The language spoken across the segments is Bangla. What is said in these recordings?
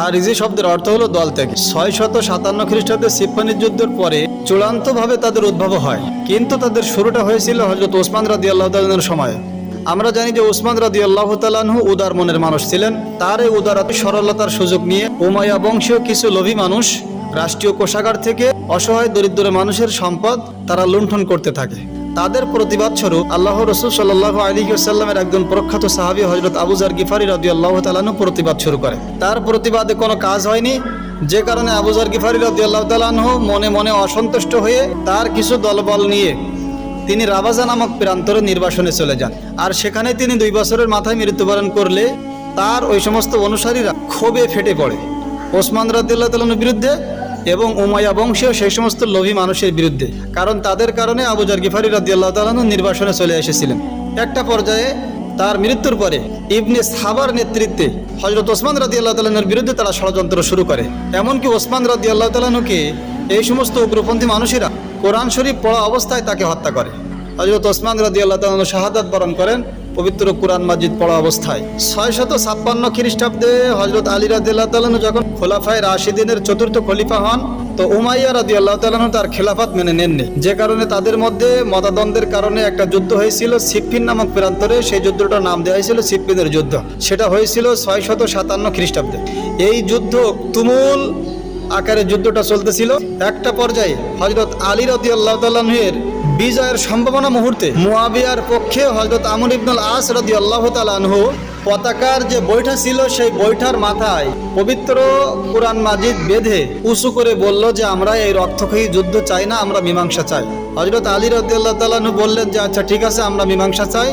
খারিজি শব্দের অর্থ হলো দল থেকে ছয় শত সাতান্ন খ্রিস্টাব্দে সিপ্পানির যুদ্ধের পরে চূড়ান্তভাবে তাদের উদ্ভব হয়। কিন্তু তাদের শুরুটা হয়েছিল হজরত ওসমান রাদি আল্লাহ সময়। আমরা জানি যে ওসমান রাদি আল্লাহ তালানহু উদার মনের মানুষ ছিলেন। তার এই উদারত সরলতার সুযোগ নিয়ে উমাইয়া বংশীয় কিছু লোভী মানুষ রাষ্ট্রীয় কোষাগার থেকে অসহায়, দরিদ্র মানুষের সম্পদ তারা লুণ্ঠন করতে থাকে। তাদের প্রতিবাদ স্বরূপ আল্লাহ রসুল সাল্লাহ আলী সাল্লামের একজন প্রখ্যাত সাহাবী হজরত আবুজার গিফারি রাজি আল্লাহ তালানু প্রতিবাদ শুরু করে। তার প্রতিবাদে কোনো কাজ হয়নি। যে কারণে আবুজার গিফারি রাজি আল্লাহ তালানহ মনে মনে অসন্তুষ্ট হয়ে তার কিছু দলবল নিয়ে তিনি রাবাজা নামক প্রান্তরে নির্বাসনে চলে যান। আর সেখানে তিনি দুই বছরের মাথায় মৃত্যুবরণ করলে তার ওই সমস্ত অনুসারীরা ক্ষোভে ফেটে পড়ে। ওসমান রাদিল্লাহ তালানোর বিরুদ্ধে এবং উমাইয়া বংশীয় সেই সমস্ত লোভী মানুষের বিরুদ্ধে, কারণ তাদের কারণে আবুজার গিফারি রাদিয়াল্লাহ তালানু নির্বাসনে চলে এসেছিলেন। একটা পর্যায়ে তার মৃত্যুর পরে ইবনে সাবার নেতৃত্বে হজরত ওসমান রাদি আল্লাহ তালানোর বিরুদ্ধে তারা ষড়যন্ত্র শুরু করে। এমনকি ওসমান রাদি আল্লাহ তালানুকে এই সমস্ত উগ্রপন্থী মানুষেরা কোরআন শরীফ পড়া অবস্থায় তাকে হত্যা করে। হজরত ওসমান রাদি আল্লাহ তালানু শাহাদাত বরণ করেন পবিত্র কোরআন মাজিদ পড়া অবস্থায়। ছয় শত ছাপ্পান্ন খ্রিস্টাব্দে হজরত আলী তালানু যখন খোলাফায় রাশিদিনের চতুর্থ খলিফা হন, তো উমাইয়া রাদি আল্লাহ তালানু তার খেলাফত মেনে নেননি। যে কারণে তাদের মধ্যে মতাদ্বন্দ্বের কারণে একটা যুদ্ধ হয়েছিল সিপ্পিন নামক প্রান্তরে, সেই যুদ্ধটার নাম দেওয়া হয়েছিল সিপ্পিনের যুদ্ধ। সেটা হয়েছিল ছয় শত সাতান্ন খ্রিস্টাব্দে। এই যুদ্ধ তুমুল আকারে যুদ্ধটা চলতেছিল। একটা পর্যায়ে হজরত আলী রদি আল্লাহ তাল্লাহের বিজয়ের সম্ভাবনা মুহূর্তে মুয়াবিয়ার পক্ষে হজরত আমর ইবনুল আস রদি আল্লাহ তালানহু পতাকার যে বৈঠা ছিল সেই বৈঠার মাথায় পবিত্র কোরআন মাজিদ বেঁধে উঁচু করে বলল যে, আমরা এই রক্তক্ষয়ী যুদ্ধ চাই না, আমরা মীমাংসা চাই। হজরত আলী রদি আল্লাহ তালানহু বললেন যে আচ্ছা ঠিক আছে, আমরা মীমাংসা চাই,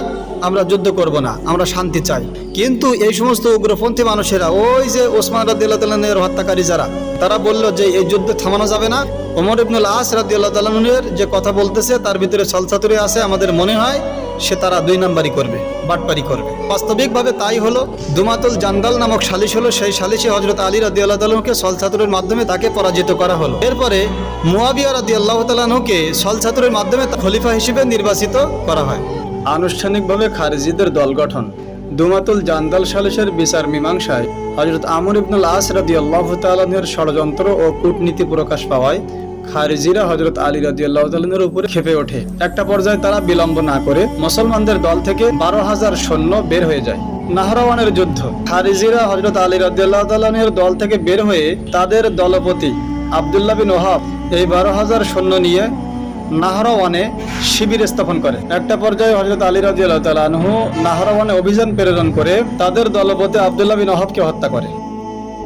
আমরা যুদ্ধ করব না, আমরা শান্তি চাই। কিন্তু এই সমস্ত উগ্রপন্থী মানুষেরা, ওই যে ওসমান রাদিল্লাহ তালের হত্যাকারী যারা, তারা বলল যে, এই যুদ্ধ থামানো যাবে না। ওমর ইবনুল আস রাদিউল্লাহ তালানের যে কথা বলতেছে, তার ভিতরে ছলছাতুরে আছে। আমাদের মনে হয় সে তারা দুই নাম্বারই করবে, বাটপারি করবে। বাস্তবিকভাবে তাই হলো, দুমাতুল জান্দাল নামক সালিশ হলো সেই সালিশে হজরত আলী রাদি আল্লাহ তালুকে সলছাতুরের মাধ্যমে তাকে পরাজিত করা হলো। এরপরে মুয়াবিয়া রাদি আল্লাহ তালাহুকে সলছাতুরের মাধ্যমে খলিফা হিসেবে নির্বাচিত করা হয়। আনুষ্ঠানিকভাবে খারিজিদের দল গঠন। দুমাতুল জান্দাল সালিসের বিচার মীমাংসায় হজরত আমর ইবনুল আস রাদি আল্লাহ তালের ষড়যন্ত্র ও কূটনীতি প্রকাশ পাওয়ায় খারিজিরা হজরত আলী আল্লাহ উপরে খেপে ওঠে। একটা পর্যায়ে তারা বিলম্ব না করে মুসলমানদের দল থেকে বারো হাজার সৈন্য বের হয়ে যায়। নাহরাওয়ানের যুদ্ধ। খারিজিরা হজরত আলী আল্লাহ দল থেকে বের হয়ে তাদের দলপতি আবদুল্লাহ বিন ওহাব এই বারো হাজার সৈন্য নিয়ে নাহরাওয়ানে শিবির স্থাপন করে। একটা পর্যায়ে হজরত আলী রাজি আল্লাহ আনহু নাহরাওয়ানে অভিযান প্রেরণ করে তাদের দলপতি আবদুল্লাহ বিন ওহাবকে হত্যা করে।